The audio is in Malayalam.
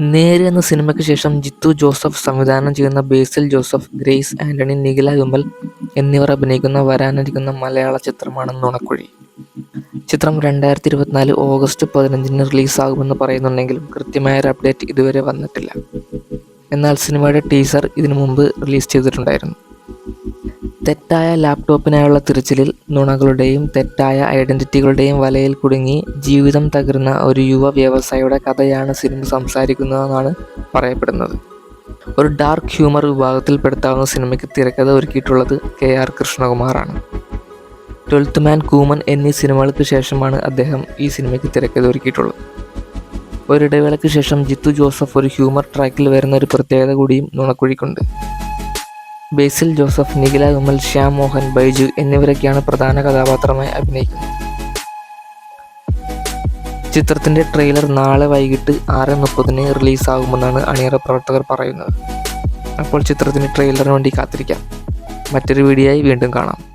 നേര് എന്ന സിനിമയ്ക്ക് ശേഷം ജിത്തു ജോസഫ് സംവിധാനം ചെയ്യുന്ന ബേസിൽ ജോസഫ്, ഗ്രേസ് ആന്റണി, നിഖില വിമൽ എന്നിവർ അഭിനയിക്കുന്ന വരാനിരിക്കുന്ന മലയാള ചിത്രമാണ് നുണക്കുഴി. ചിത്രം രണ്ടായിരത്തി ഇരുപത്തിനാല് ഓഗസ്റ്റ് പതിനഞ്ചിന് റിലീസാകുമെന്ന് പറയുന്നുണ്ടെങ്കിലും കൃത്യമായ ഒരു അപ്ഡേറ്റ് ഇതുവരെ വന്നിട്ടില്ല. എന്നാൽ സിനിമയുടെ ടീസർ ഇതിനു മുമ്പ് റിലീസ് ചെയ്തിട്ടുണ്ടായിരുന്നു. തെറ്റായ ലാപ്ടോപ്പിനായുള്ള തിരച്ചിലിൽ നുണകളുടെയും തെറ്റായ ഐഡന്റിറ്റികളുടെയും വലയിൽ കുടുങ്ങി ജീവിതം തകർന്ന ഒരു യുവ വ്യവസായിയുടെ കഥയാണ് സിനിമ സംസാരിക്കുന്നതെന്നാണ് പറയപ്പെടുന്നത്. ഒരു ഡാർക്ക് ഹ്യൂമർ വിഭാഗത്തിൽപ്പെടുത്താവുന്ന സിനിമയ്ക്ക് തിരക്കഥ ഒരുക്കിയിട്ടുള്ളത് കെ. ആർ. കൃഷ്ണകുമാറാണ്. ട്വൽത്ത് മാൻ, കൂമൻ എന്നീ സിനിമകൾക്ക് ശേഷമാണ് അദ്ദേഹം ഈ സിനിമയ്ക്ക് തിരക്കഥ ഒരുക്കിയിട്ടുള്ളത്. ഒരിടവേളയ്ക്ക് ശേഷം ജിത്തു ജോസഫ് ഒരു ഹ്യൂമർ ട്രാക്കിൽ വരുന്ന ഒരു പ്രത്യേകത കൂടിയും നുണക്കുഴിക്കുണ്ട്. ബേസിൽ ജോസഫ്, നിഖില വിമൽ, ശ്യാം മോഹൻ, ബൈജു എന്നിവരൊക്കെയാണ് പ്രധാന കഥാപാത്രമായി അഭിനയിക്കുന്നത്. ചിത്രത്തിന്റെ ട്രെയിലർ നാളെ വൈകിട്ട് ആറ് മുപ്പതിന് റിലീസാകുമെന്നാണ് അണിയറ പ്രവർത്തകർ പറയുന്നത്. അപ്പോൾ ചിത്രത്തിന്റെ ട്രെയിലറിന് വേണ്ടി കാത്തിരിക്കാം. മറ്റൊരു വീഡിയോയായി വീണ്ടും കാണാം.